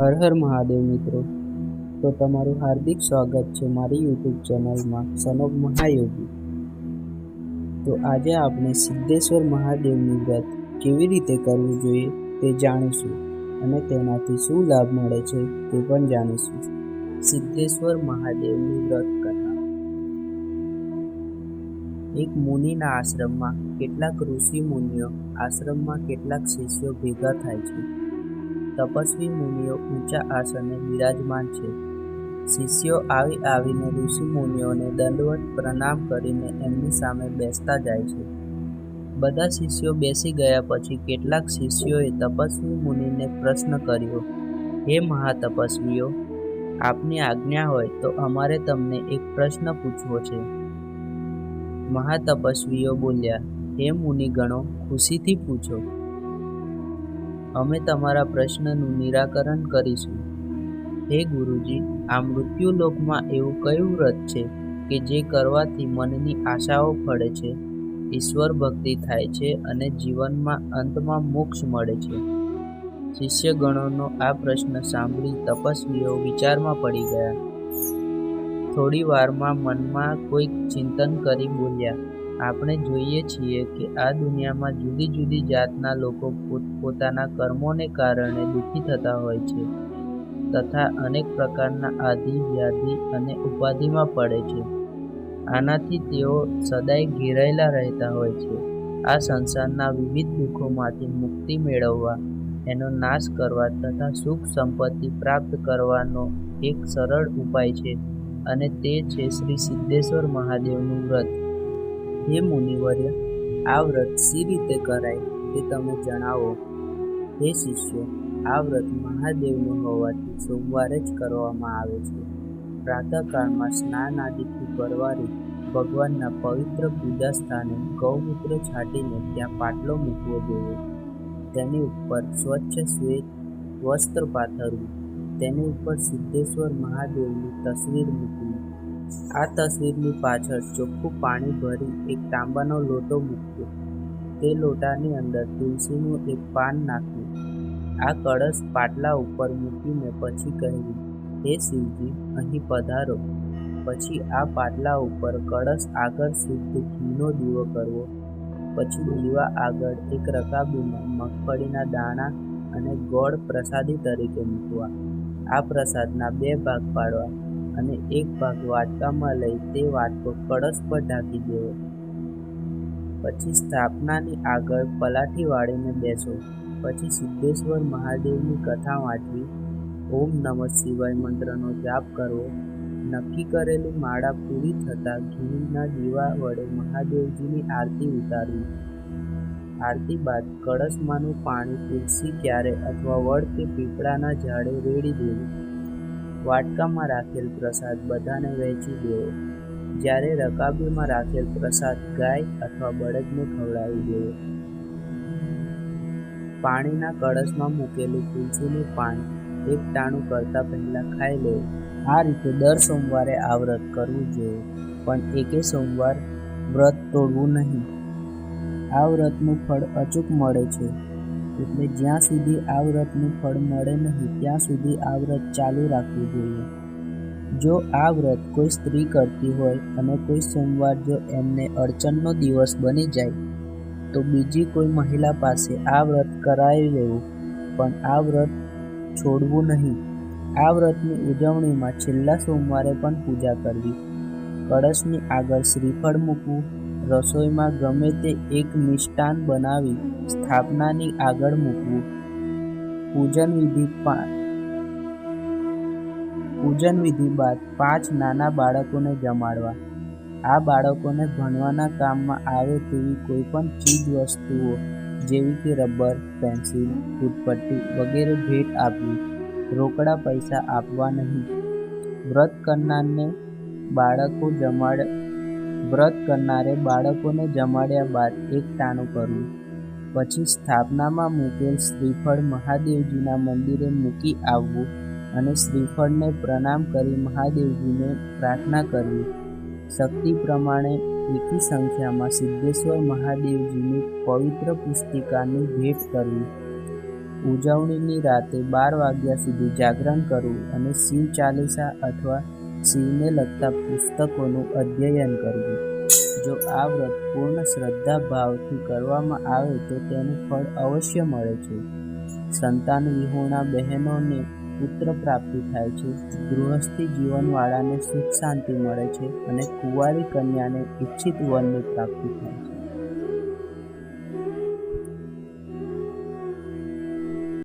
હર હર મહાદેવ મિત્રો. તો તમારું હાર્દિક સ્વાગત છે મારી યુટ્યુબ ચેનલમાં સનોબ મહાયોગી તો આજે આપણે સિદ્ધેશ્વર મહાદેવનું વ્રત કેવી રીતે કરવું જોઈએ તે જાણીશું અને તેનાથી શું લાભ મળે છે તે પણ જાણીશું. સિદ્ધેશ્વર મહાદેવનું વ્રત કથા. એક મુનિના આશ્રમમાં કેટલાક ઋષિ મુનિઓ આશ્રમમાં કેટલાક શિષ્યો ભેગા થાય છે. તપસ્વી મુનિઓ ઊંચા આસને બિરાજમાન છે. શિષ્યો આવી આવીને ઋષિ મુનિઓને દંડવત પ્રણામ કરીને એમની સામે બેસતા જાય છે. બધા શિષ્યો બેસી ગયા પછી કેટલાક શિષ્યોએ તપસ્વી મુનિને પ્રશ્ન કર્યો, હે મહાતપસ્વીઓ, આપની આજ્ઞા હોય તો અમારે તમને એક પ્રશ્ન પૂછવો છે. મહાતપસ્વીઓ બોલ્યા, હે મુનિગણો, ખુશીથી પૂછો. અમે તમારા પ્રશ્નનું નિરાકરણ કરીશું. હે ગુરુજી, આ મૃત્યુલોકમાં એવું કયું વ્રત છે કે જે કરવાથી મનની આશાઓ ફળે છે, ઈશ્વર ભક્તિ થાય છે અને જીવનમાં અંતમાં મોક્ષ મળે છે? શિષ્યગણોનો આ પ્રશ્ન સાંભળી તપસ્વીઓ વિચારમાં પડી ગયા. થોડી વારમાં મનમાં કોઈક ચિંતન કરી બોલ્યા આપણે જોઈએ છીએ કે આ દુનિયામાં જુદી જુદી જાતના લોકો પોતાના કર્મોને કારણે દુઃખી થતા હોય છે તથા અનેક પ્રકારના આધિ વ્યાધિ અને ઉપાધિમાં પડે છે. આનાથી તેઓ સદાય ઘેરાયેલા રહેતા હોય છે. આ સંસારના વિવિધ દુઃખોમાંથી મુક્તિ મેળવવા, એનો નાશ કરવા તથા સુખ સંપત્તિ પ્રાપ્ત કરવાનો એક સરળ ઉપાય છે અને તે છે શ્રી સિદ્ધેશ્વર મહાદેવનું વ્રત. હે મુનિવર્ય, આ વ્રત સી રીતે કરાય તે તમે જણાવો. હે શિષ્યો, આ વ્રત મહાદેવનું હોવાથી સોમવારે જ કરવામાં આવે છે. પ્રાતઃકાળમાં સ્નાન આદિથી પરવારી ભગવાનના પવિત્ર પૂજા સ્થાને ગૌમૂત્ર છાંટીને ત્યાં પાટલો મૂકવો જોઈએ. તેની ઉપર સ્વચ્છ શ્વેત વસ્ત્ર પાથરવું. તેની ઉપર સિદ્ધેશ્વર મહાદેવની તસવીર મૂકવી. આ તસવીરની પાછળ ચોખ્ખું પાણી ભરી એક તાંબાનો લોટો મૂક્યો. તે લોટાની અંદર તુલસીનું એક પાન નાખ્યું. આ કળશ પાટલા ઉપર મૂકીને પછી કહ્યું, હે શિવજી, અહીં પધારો. પછી આ પાટલા ઉપર કળશ આગળ શુદ્ધ ઘીનો દીવો કરવો, પછી દીવા આગળ એક રકાબીમાં મગફળીના દાણા અને ગોળ પ્રસાદી તરીકે મૂકવા. આ પ્રસાદના બે ભાગ પાડવા. અને એક ભાગ વાટકામાં લઈ તે વાટકો કળશ પર ઢાંકી દેવો. પછી સ્થાપનાની આગળ પલાઠી વાળીને બેસો. પછી સિદ્ધેશ્વર મહાદેવની કથા વાંચવી. ઓમ નમઃ શિવાય મંત્રનો જાપ કરવો. નક્કી કરેલી માળા પૂરી થતાં ઘીના દીવા વડે મહાદેવજીની આરતી ઉતારવી. આરતી બાદ કળશમાંનું પાણી તુલસી ક્યારે અથવા વડ કે પીપળાના ઝાડે રેડી દેવું. વાટકામાં રાખેલ પ્રસાદ બધાને વહેંચી દેવો જ્યારે રકાબીમાં રાખેલ પ્રસાદ ગાય અથવા બળદને ખવડાવી દેવો પાણીના કળશમાં મૂકેલું તુલસીનું પાન એક ટાણું કરતા પહેલા ખાઈ લેવું આ રીતે દર સોમવારે આ વ્રત કરવું જોઈએ, પણ એકે સોમવાર વ્રત તોડવું નહીં. આ વ્રતનું ફળ અચૂક મળે છે. એટલે જ્યાં સુધી આ વ્રતનું ફળ મળે નહીં, ત્યાં સુધી આ વ્રત ચાલુ રાખવું જોઈએ. જો આ વ્રત કોઈ સ્ત્રી કરતી હોય અને કોઈ સોમવાર જો એમને અડચણનો દિવસ બની જાય, તો બીજી કોઈ મહિલા પાસે આ વ્રત કરાવી લેવું. પણ આ વ્રત છોડવું નહીં. આ વ્રતની ઉજવણીમાં છેલ્લા સોમવારે પણ પૂજા કરવી. કળશની આગળ શ્રીફળ મૂકવું. રસોઈમાં ગમે તે એક મિષ્ટાન બનાવી સ્થાપનાની આગળ મૂકવું. પૂજન વિધિ પૂજન વિધિ બાદ પાંચ નાના બાળકોને જમાડવા. આ બાળકોને ભણવાના કામમાં આવે તેવી કોઈ પણ ચીજ વસ્તુઓ જેવી કે રબર, પેન્સિલ, ફૂટપટ્ટી વગેરે ભેટ આપવી. રોકડા પૈસા આપવા નહીં. વ્રત કરનારને બાળકો જમાડ, વ્રત કરનારે બાળકોને જમાડ્યા બાદ એકતાનું કરવું પછી સ્થાપનામાં મૂકેલ શ્રીફળ મહાદેવજીના મંદિરે મૂકી આવવું અને શ્રીફળને પ્રણામ કરી મહાદેવજીને પ્રાર્થના કરવી. શક્તિ પ્રમાણે એકી સંખ્યામાં સિદ્ધેશ્વર મહાદેવજીની પવિત્ર પુસ્તિકાની ભેટ કરવી. ઉજવણીની રાતે બાર વાગ્યા સુધી જાગરણ કરવું અને શિવ ચાલીસા અથવા શિવને લગતા પુસ્તકોનું અધ્યયન કરવું જો આ વ્રત પૂર્ણ શ્રદ્ધા ભાવથી કરવામાં આવે તો તેનું ફળ અવશ્ય મળે છે. સંતાન વિહોણા બહેનોને પુત્ર પ્રાપ્તિ થાય છે. ગૃહસ્થી જીવનવાળાને સુખ શાંતિ મળે છે અને કુંવારી કન્યાને ઈચ્છિત વનની પ્રાપ્તિ થાય છે.